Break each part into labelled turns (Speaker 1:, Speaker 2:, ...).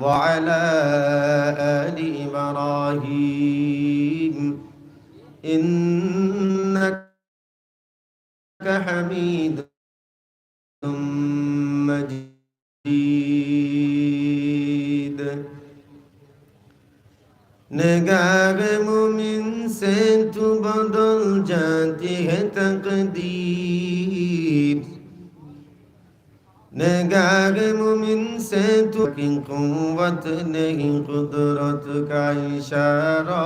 Speaker 1: وعلى آل إبراهيم. إنك حميد مجيد. نگاہ مومن سے بدل جاتی ہے تقدیر से तू की कुवत नहीं कुदरत का इशारा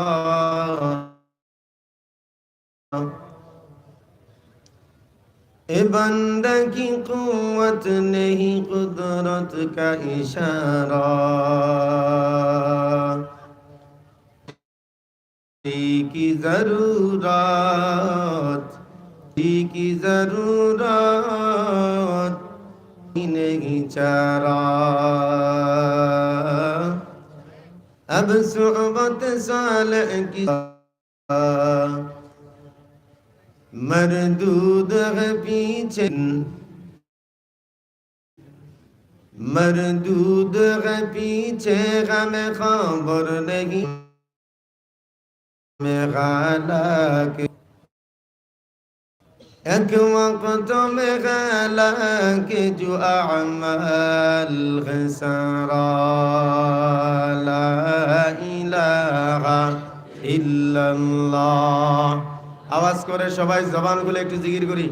Speaker 1: ए बंदा की कुवत नहीं कुदरत का इशारा की जरूरत की जरूरत नहीं चारा अब सुबत साल की मरदूद पीछे मरदूद पीछे गम खबर नहीं मैं गाला के এক মকত মে গেলা কি জু আমাল আওয়াজ করে সবাই জবানগুলো একটু জিকির করি।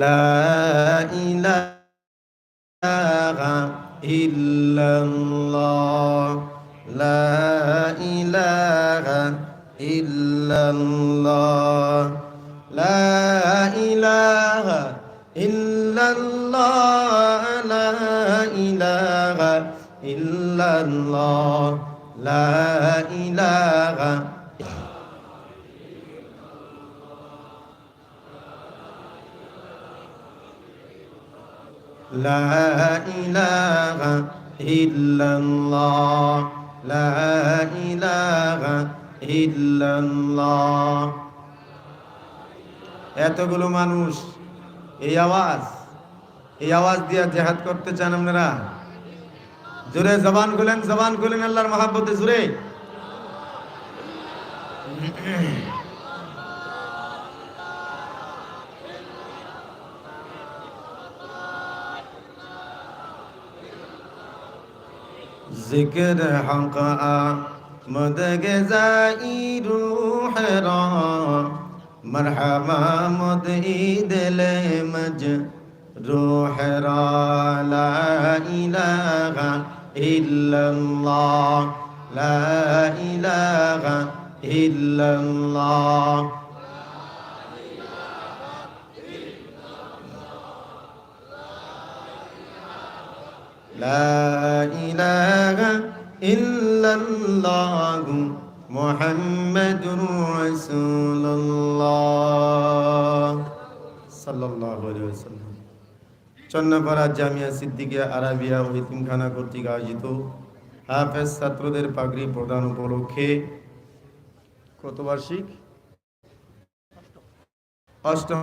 Speaker 1: লা لا إله إلا الله لا إله إلا الله এতগুলো মানুষ এই আওয়াজ এই আওয়াজ দিয়ে জেহাদ করতে চান আপনারা জোরে জবান খুলেন জবান খুলেন আল্লাহর মহাব্বতে জোরে ذکر حق آمد گزائی روح مرحبا مد دل مج روح را. لا إله إلا الله. لا إله إلا الله. لا إله إلا الله محمد رسول الله صلى الله عليه وسلم চন্নাপাড়া জামিয়া সিদ্দিকিয়া আরাবিয়া ও ইতিমখানা কর্তৃক আয়োজিত হাফেজ ছাত্রদের পাগড়ি প্রদান উপলক্ষে কত বার্ষিক অষ্টম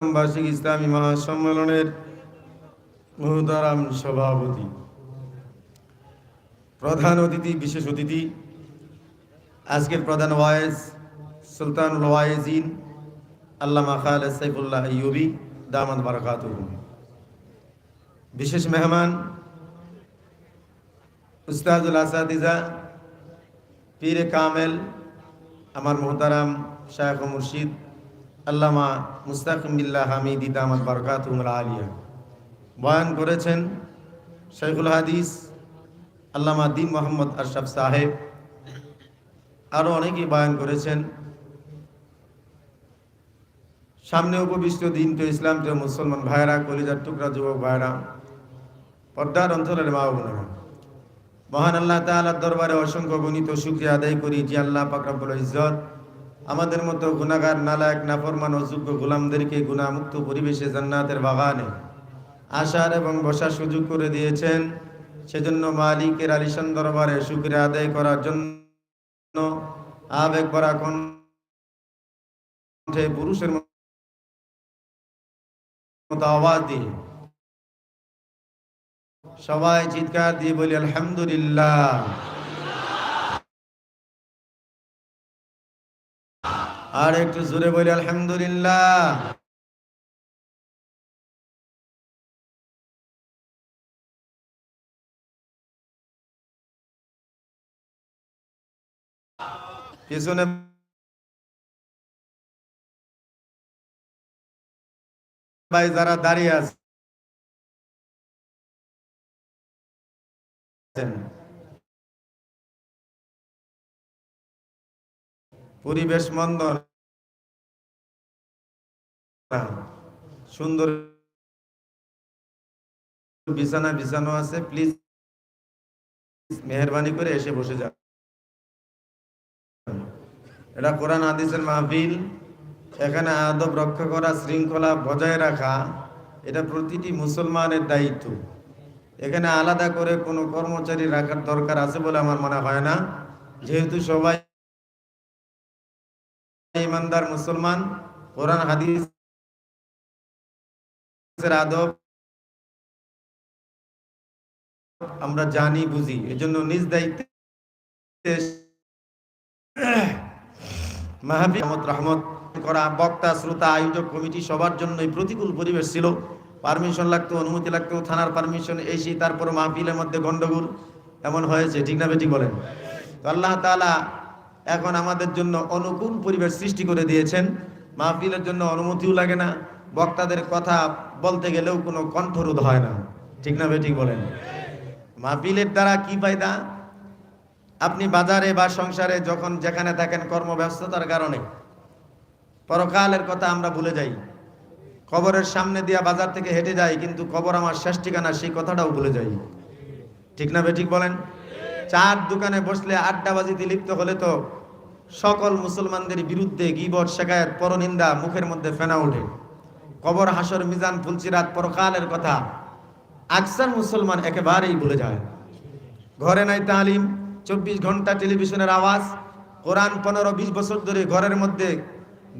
Speaker 1: বার্ষিক ইসলামী মহাসম্মেলনের মুহতারাম সভাপতি। প্রধান অতিথি, বিশেষ অতিথি, আজকের প্রধান ওয়াইজ সুলতানুল ওয়াইজিন, আল্লামা খালেদ সাইফুল্লাহ ইউবি দামাদ বারাকাত বিশেষ মেহমান, উস্তাদুল আসাদিজা পীরে কামেল, আমার মোহতারাম শায়খ মুর্শিদ, আল্লামা মুস্তাকিম বিল্লাহ হামিদি দামাদ বারকাত আলিয়া। বয়ান করেছেন শেখুল হাদিস, আল্লামা দিন মোহাম্মদ আশরাফ সাহেব আরও অনেকেই বয়ান করেছেন। সামনে উপবিষ্ট দিন তো ইসলাম তো মুসলমান ভাইরা কলিজার টুকরা যুবক ভাইরা পর্দার অঞ্চলের মা বোনেরা। মহান আল্লাহ তাআলার দরবারে অসংখ্য গণিত শুক্রিয়া আদায় করি যে আল্লাহ পাকরাবুল ইজ্জত আমাদের মতো গুণাগার নালায়ক, নাফরমান অযোগ্য গোলামদেরকে গুণামুক্ত পরিবেশে জান্নাতের বাগানে আসার এবং বসার সুযোগ করে দিয়েছেন। সেজন্য মালিকের আলিশান দরবারে শুক্রিয়া আদায় করার জন্য আবেগ করা কোন পুরুষের মতো আওয়াজ দিয়ে সবাই চিৎকার দিয়ে বলি, আলহামদুলিল্লাহ। আর একটু জোরে বলি, আলহামদুলিল্লাহ। পিছনে ভাই যারা দাঁড়িয়ে আছেন পরিবেশ মন্দ সুন্দর বিছানা, বিছানো আছে। প্লিজ মেহরবানি করে এসে বসে যান এটা কোরআন হাদিসের মাহফিল। এখানে আদব রক্ষা করা, শৃঙ্খলা বজায় রাখা, এটা প্রতিটি মুসলমানের দায়িত্ব। এখানে আলাদা করে কোনো কর্মচারী রাখার দরকার আছে বলে আমার মনে হয় না। যেহেতু সবাই ইমানদার মুসলমান, কোরআন হাদিসের আদব আমরা জানি, বুঝি। এজন্য নিজ দায়িত্বে মাহফিল রহমত করা বক্তা, শ্রোতা, আয়োজক, কমিটি সবার জন্য এই প্রতিকূল পরিবেশ ছিল। পারমিশন লাগতো, অনুমতি লাগতো, থানার পারমিশন তারপর মাহফিলের মধ্যে এমন হয়েছে, ঠিক না বেটি বলেন? তো আল্লাহ তালা এখন আমাদের জন্য অনুকূল পরিবেশ সৃষ্টি করে দিয়েছেন। মাহফিলের জন্য অনুমতিও লাগে না, বক্তাদের কথা বলতে গেলেও কোনো কণ্ঠরোধ হয় না। ঠিক না বেটি বলেন? মাহফিলের দ্বারা কি ফায়দা? আপনি বাজারে বা সংসারে যখন যেখানে থাকেন কর্মব্যস্ততার কারণে, পরকালের কথা আমরা ভুলে যাই। কবরের সামনে দিয়া বাজার থেকে হেঁটে যাই, কিন্তু কবর আমার শেষ ঠিকানা, সেই কথাটাও ভুলে যাই। ঠিক না ঠিক বলেন? চার দোকানে বসলে আড্ডা আড্ডাবাজিতে লিপ্ত হলে তো সকল মুসলমানদের বিরুদ্ধে গিবর শেখায়ত পরনিন্দা মুখের মধ্যে ফেনা ওঠে। কবর, হাসর, মিজান, ফুলচিরাত, পরকালের কথা আকসার মুসলমান একেবারেই ভুলে যায়। ঘরে নাই তালিম চব্বিশ ঘণ্টা টেলিভিশনের আওয়াজ, কোরআন পনেরো বিশ বছর ধরে ঘরের মধ্যে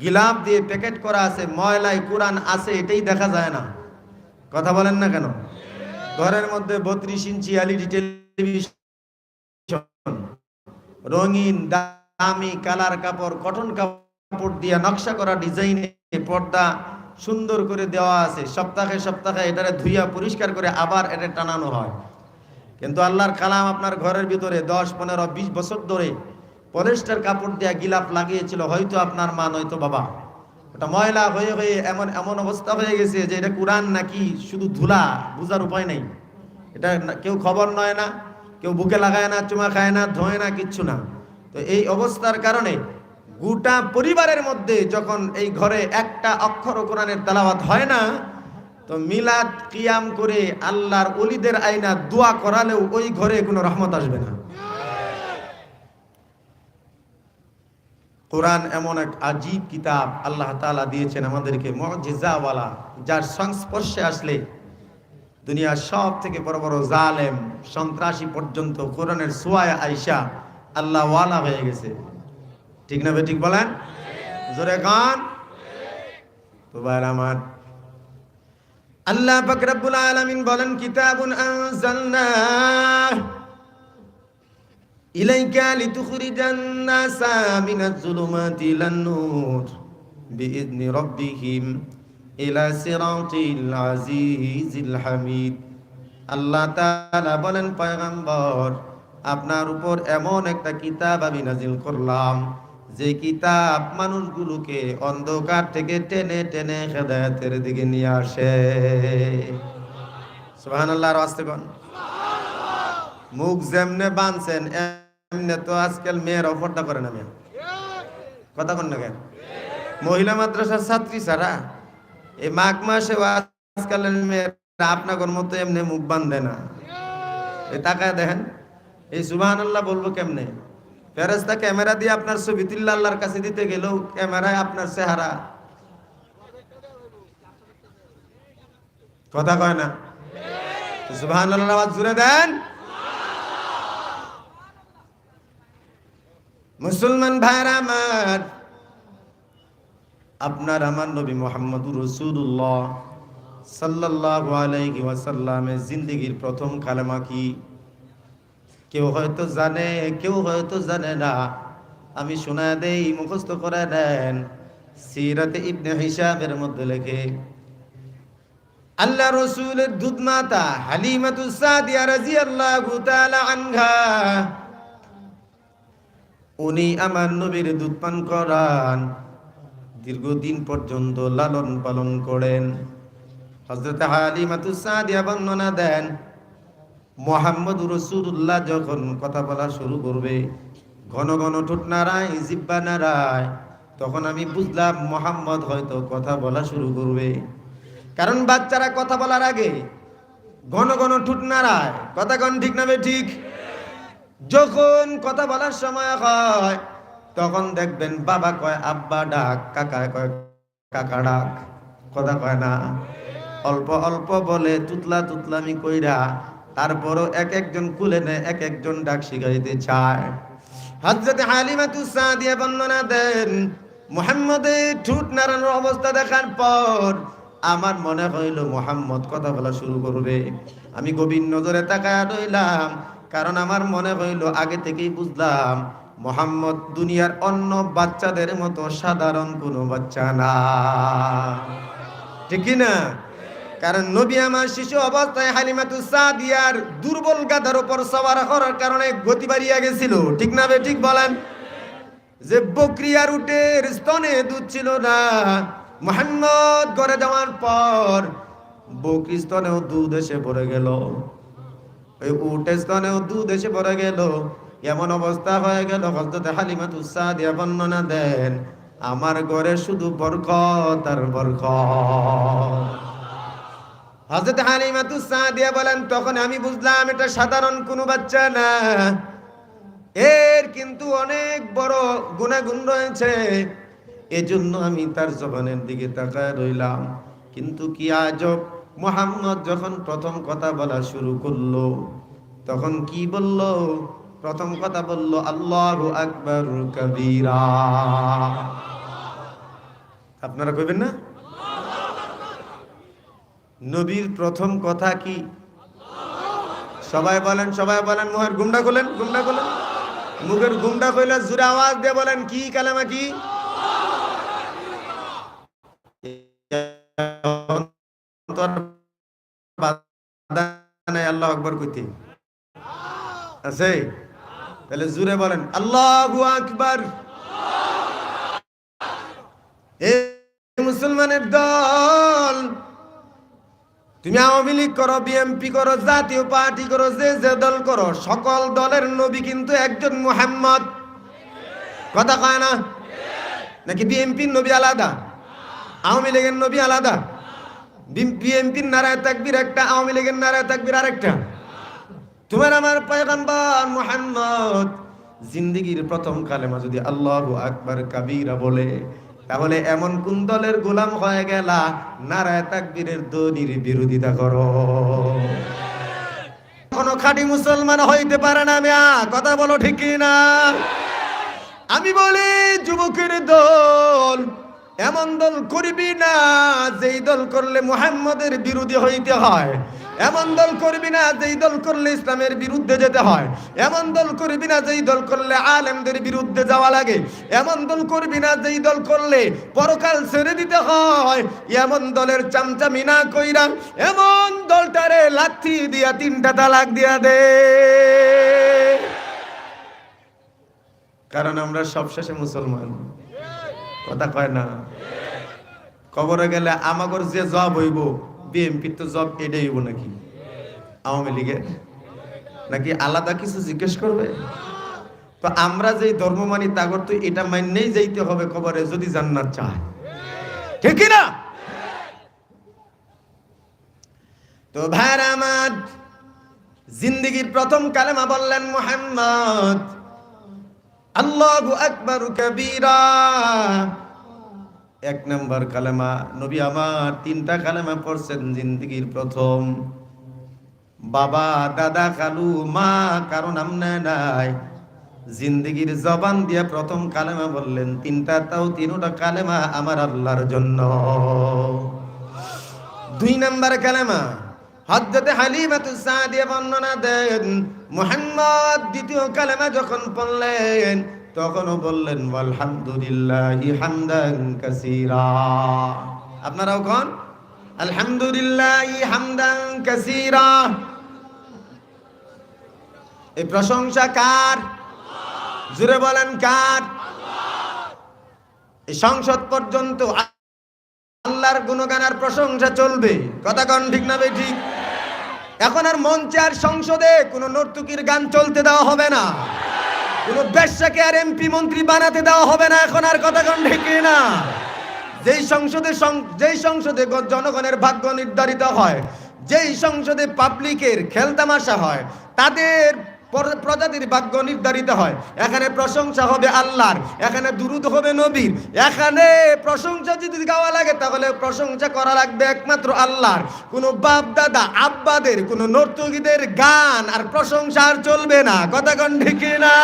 Speaker 1: গিলাপ দিয়ে প্যাকেট করা আছে, ময়লায় কোরআন আছে, এটাই দেখা যায় না। কথা বলেন না কেন? ঘরের মধ্যে বত্রিশ ইঞ্চি এলইডি টেলিভিশন, রঙিন, দামি কালার কাপড়, কটন কাপড় দিয়ে নকশা করা ডিজাইনে পর্দা সুন্দর করে দেওয়া আছে। সপ্তাহে সপ্তাহে এটারে ধুইয়া পরিষ্কার করে আবার এটা টানানো হয়। কিন্তু আল্লাহর কালাম আপনার ঘরের ভিতরে দশ, পনেরো, বিশ বছর ধরে পলিস্টার কাপড় দিয়া গিলাপ লাগিয়েছিল, হয়তো আপনার মা নয়তো বাবা। ওটা ময়লা হয়ে হয়ে এমন এমন অবস্থা হয়ে গেছে যে এটা কোরআন নাকি শুধু ধুলা, বুঝার উপায় নেই। এটা কেউ খবর নয় না, কেউ বুকে লাগায় না, চুমা খায় না, ধোয় না, কিচ্ছু না। তো এই অবস্থার কারণে গোটা পরিবারের মধ্যে যখন এই ঘরে একটা অক্ষর কোরআনের তালাবাত হয় না তো মিলাদ কিয়াম করে আল্লাহর অলিদের আইনা দোয়া করালেও ওই ঘরে কোনো রহমত আসবে না। কোরআন এমন এক আজীব কিতাব আল্লাহ তালা দিয়েছেন আমাদেরকে, মজিজাওয়ালা, যার সংস্পর্শে আসলে দুনিয়ার সব থেকে বড় বড় জালেম, সন্ত্রাসী পর্যন্ত কোরআনের সোয়ায় আইসা আল্লাহ ওয়ালা হয়ে গেছে। ঠিক না ঠিক বলেন? জোরে গান তো আমার আল্লাহ পাক রব্বুল আলামিন বলেন, কিতাবুন আনজালনা ইলাইকা লিতুখরিজান নাসা মিনাজ জুলুমাতি ইলান নূর বিইذن রাব্বিহিম ইলা সিরাতিল আজিজিল হামিদ। আল্লাহ তাআলা বলেন, পয়গম্বর, আপনার উপর এমন একটা কিতাব আমি নাজিল করলাম যে কিতাব মানুষগুলোকে অন্ধকার থেকে টেনে টেনে হেদায়তের দিকে নিয়ে আসে। সুহান আল্লাহর আসতে মুখ যেমনে বানছেন, এমনে তো আজকাল মেয়ের অফারটা করে না মেয়ে। কথা কন না কেন? মহিলা মাদ্রাসার ছাত্রী ছাড়া এই মাঘ মাসে আজকালের মেয়েরা আপনার মতো এমনি মুখ বান্ধে না। টাকায় দেখেন, এই সুবাহ আল্লাহ বলব কেমনে? ফেরেস্তা ক্যামেরা দিয়ে আপনার ছবি কাছে দিতে গেলেও ক্যামেরায় আপনার চেহারা। কথা কয় না? সুবাহ আল্লাহ জুড়ে দেন। মুসলমান ভাইরা আমার, আপনার আমার নবী মোহাম্মদুর রসুল্লাহ সাল্লাহ আলাইহি ওয়াসাল্লামের জিন্দিগির প্রথম কালেমা কি? কেউ হয়তো জানে, কেউ হয়তো জানে না। আমি শোনা দেই, মুখস্থ করে দেন সিরাতে ইবনে হিসাবের মধ্যে লেখে, আল্লাহ রসুলের দুধ মাতা হালিমাতু সাদিয়া উনি আমার নবীর দুধ পান করান, দীর্ঘদিন পর্যন্ত লালন পালন করেন। হজরত হালিমাতু সাদিয়া বর্ণনা দেন মোহাম্মদ রসুল্লাহ যখন কথা বলা শুরু করবে, ঘন ঘন ঠোঁট নাড়ায়, জিব্বা নাড়ায়, তখন আমি বুঝলাম মোহাম্মদ হয়তো কথা বলা শুরু করবে। কারণ বাচ্চারা কথা বলার আগে ঘন ঘন ঠোঁট নাড়ায়। কথা কন ঠিক না বে ঠিক? যখন কথা বলার সময় হয়, তখন দেখবেন বাবা কয়, আব্বা ডাক, কাকা কয়, কাকা ডাক। কথা কয় না। অল্প অল্প বলে, তুতলা তুতলামি কইরা তারপরও এক একজন কুলে নেয়, এক একজন ডাক শিখাইতে চায়। হজরত হালিমাতু সাদিয়া বর্ণনা দেন মুহাম্মদের ঠুট নাড়ানোর অবস্থা দেখার পর আমার মনে হইল মোহাম্মদ কথা বলা শুরু করবে। আমি গভীর নজরে তাকায় রইলাম, কারণ আমার মনে হইল আগে থেকেই বুঝলাম, মোহাম্মদ দুনিয়ার অন্য বাচ্চাদের মতো সাধারণ কোনো বাচ্চা না। ঠিক না? কারণ নবী আমার শিশু অবস্থায় হালিমাতু সাদিয়ার দুর্বল গাধার উপর সবার করার কারণে গতি বাড়িয়া গেছিল। ঠিক না ঠিক বলেন? যে বকরি আর উটের স্তনে দুধ ছিল না। মোহাম্মদ গড়ে যাওয়ার পর বকরি স্তনেও দুধ এসে পড়ে গেল। ওই উটের স্তনেও দুধ এসে পড়ে গেল। এমন অবস্থা হয়ে গেল হজরতে হালিমাতু সাদিয়া বর্ণনা দেন, আমার ঘরে শুধু বরকত আর বরকত। হজরত হালিমাতু সাদিয়া বলেন, তখন আমি বুঝলাম এটা সাধারণ কোনো বাচ্চা না। এর কিন্তু অনেক বড় গুণাগুণ রয়েছে। এজন্য আমি তার জবানের দিকে তাকায় রইলাম। কিন্তু কি আজব, মোহাম্মদ যখন প্রথম কথা বলা শুরু করল, তখন কি বলল? প্রথম কথা বলল, আল্লাহু আকবার কবিরা। আপনারা কইবেন না? নবীর প্রথম কথা কি? সবাই বলেন সবাই বলেন, মুখের গুমডা খোলেন গুমডা খোলেন। মুখের গুমডা কইলে জুড়ে আওয়াজ দিয়ে বলেন, কি কালামা কি? আল্লাহ আকবর কইতে। আছে? তাহলে জুড়ে বলেন, আল্লাহ আকবর। মুসলমানের দল তুমি আওয়ামী লীগ করো বিএমপি করো, জাতীয় পার্টি করো, যে যে দল করো, সকল দলের নবী কিন্তু একজন মুহাম্মদ। কথা কয় না? নাকি বিএনপির নবী আলাদা? আওয়ামী লীগের নবী আলাদা? বিএনপির নারায় তাকবির একটা, আওয়ামী লীগের নারায় তাকবির আরেকটা। তোমার আমার পয়গম্বর মুহাম্মদ, জিন্দিগির প্রথম কালেমা যদি আল্লাহ আকবার কাবিরা বলে তাহলে এমন কোন দলের গোলাম হয়ে গেলা? নারায় তাকবীরের দনির বিরোধিতা করো। কোনো খাঁটি মুসলমান হইতে পারে না মিয়া, কথা বলো ঠিক না আমি বলি, যুবকের দল এমন দল করবি না, যেই দল করলে মুহাম্মদের বিরোধী হইতে হয়। এমন দল করবি না যেই দল করলে ইসলামের বিরুদ্ধে যেতে হয়। এমন দল করবি না যেই দল করলে আলেমদের বিরুদ্ধে যাওয়া লাগে। এমন দল করবি না যেই দল করলে পরকাল ছেড়ে দিতে হয়। এমন দলের চামচামি না কইরা এমন দলটারে লাথি দিয়া তিনটা তালাক দিয়া দে। কারণ আমরা সবশেষে মুসলমান। কথা কয় না? কবরে গেলে আমাগর যে জব হইব বিএমপির তো জব এটাই নাকি? আওয়ামী লীগের? নাকি আলাদা কিছু জিজ্ঞেস করবে? তো আমরা ধর্ম মানি তাগর তো এটা যাইতে হবে যদি চায়। ঠিক না? তো আমার, জিন্দগির প্রথম কালেমা বললেন মোহাম্মদ, আল্লাহু আকবার কবীরা। এক নম্বর কালেমা, নবী আমার তিনটা কালেমা পড়ছেন জিন্দগির প্রথম। বাবা, দাদা কালু মা কারণ আমনে নাই। জিন্দগির জবান দিয়ে প্রথম কালেমা বললেন, তিনটা তাও তিনটা কালেমা আমার আল্লাহর জন্য। দুই নাম্বার কালেমা হজরতে হালিমাতু সাদিয়া বর্ণনা দেন, মুহাম্মদ দ্বিতীয় কালেমা যখন পড়লেন তখনও বললেন আপনারাও এই প্রশংসা কার? জুড়ে বলেন কার? এই সংসদ পর্যন্ত আল্লাহর গুণগানার প্রশংসা চলবে। কথা কন ঠিক না ঠিক? এখন আর মঞ্চে আর সংসদে কোনো নর্তুকির গান চলতে দেওয়া হবে না। কোনো ব্যবসাকে আর এমপি মন্ত্রী বানাতে দেওয়া হবে না, এখন আর কথা কন ঠিক না যেই সংসদে যেই সংসদে জনগণের ভাগ্য নির্ধারিত হয়, যেই সংসদে পাবলিকের খেলতামাশা হয়, তাদের প্রজাতির ভাগ্য নির্ধারিত হয়। এখানে প্রশংসা হবে আল্লাহর, এখানে দুরুদ হবে নবীর, এখানে প্রশংসা যদি গাওয়া লাগে, তাহলে প্রশংসা করা লাগবে একমাত্র আল্লাহর। কোনো বাপ দাদা, আব্বাদের, কোনো নর্তকীদের গান আর প্রশংসা আর চলবে না। কথা কন ঠিক না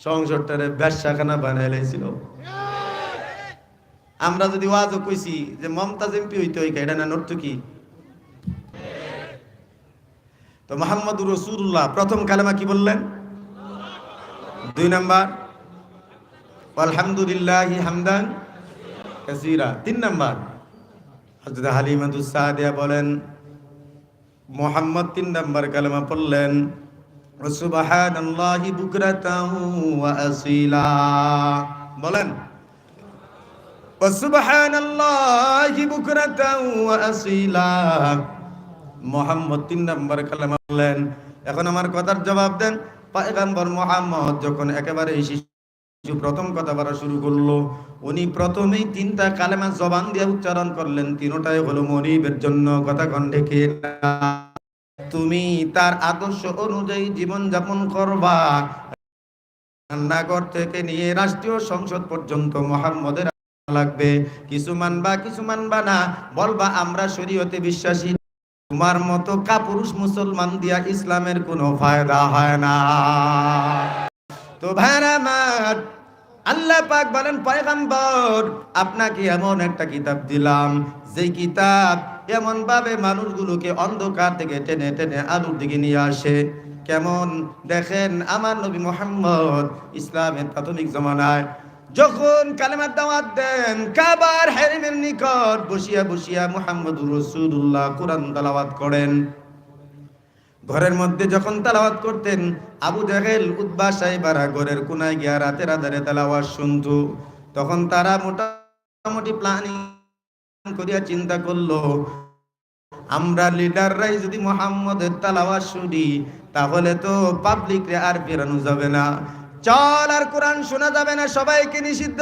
Speaker 1: সংসদটারে ব্যবসাখানা বানাই লাইছিল। আমরা যদি ওয়াজও কইছি যে মমতাজ এমপি হইতে হইকা, এটা না নর্তকী? তো মোহাম্মদুর রসুল্লাহ প্রথম কালেমা কি বললেন? দুই নাম্বার আলহামদুলিল্লাহ হামদান তিন নাম্বার, হযরত হালিমাতুস সাদিয়া বলেন, মোহাম্মদ তিন নাম্বার কালেমা পড়লেন বলেন মোহাম্মদ তিন নম্বর কালেমা বললেন, এখন আমার কথার জবাব দেন। পায়গাম্বর মোহাম্মদ যখন একেবারে শিশু প্রথম কথা বলা শুরু করল, উনি প্রথমেই তিনটা কালেমা জবান দিয়ে উচ্চারণ করলেন। তিনটাই হলো মরিবের জন্য কথা কণ্ঠে তুমি তার আদর্শ অনুযায়ী জীবন যাপন করবা। রান্নাঘর থেকে নিয়ে রাষ্ট্রীয় সংসদ পর্যন্ত মোহাম্মদের লাগবে। কিছু মানবা কিছু মানবা না, বলবা, আমরা শরীয়তে বিশ্বাসী তোমার মতো কাপুরুষ মুসলমান দিয়া ইসলামের কোনো ফায়দা হয় না। তো ভাইরা আমার, আল্লাহ পাক বলেন, পয়গাম্বর, আপনাকে এমন একটা কিতাব দিলাম। যেই কিতাব এমন ভাবে মানুষগুলোকে অন্ধকার থেকে টেনে টেনে আলুর দিকে নিয়ে আসে। কেমন? দেখেন, আমার নবী মোহাম্মদ ইসলামের প্রাথমিক জমানায় যখন কালেমার দাওয়াত দেন, কাবার হেরিমের নিকট বসিয়া বসিয়া মুহাম্মদুর রাসূলুল্লাহ কোরআন তেলাওয়াত করেন। ঘরের মধ্যে যখন তেলাওয়াত করতেন, আবু জাহেল উদ্বা সাহেবারা ঘরের কোনায় গিয়া রাতের আধারে তেলাওয়াত শুনতো। তখন তারা মোটামুটি প্ল্যানিং করিয়া চিন্তা করল, আমরা লিডাররাই যদি মোহাম্মদের তালাওয়াত শুনি, তাহলে তো পাবলিক রে আর ফেরানো যাবে না। চল আর কোরআন শোনা যাবে না সবাইকে নিষিদ্ধ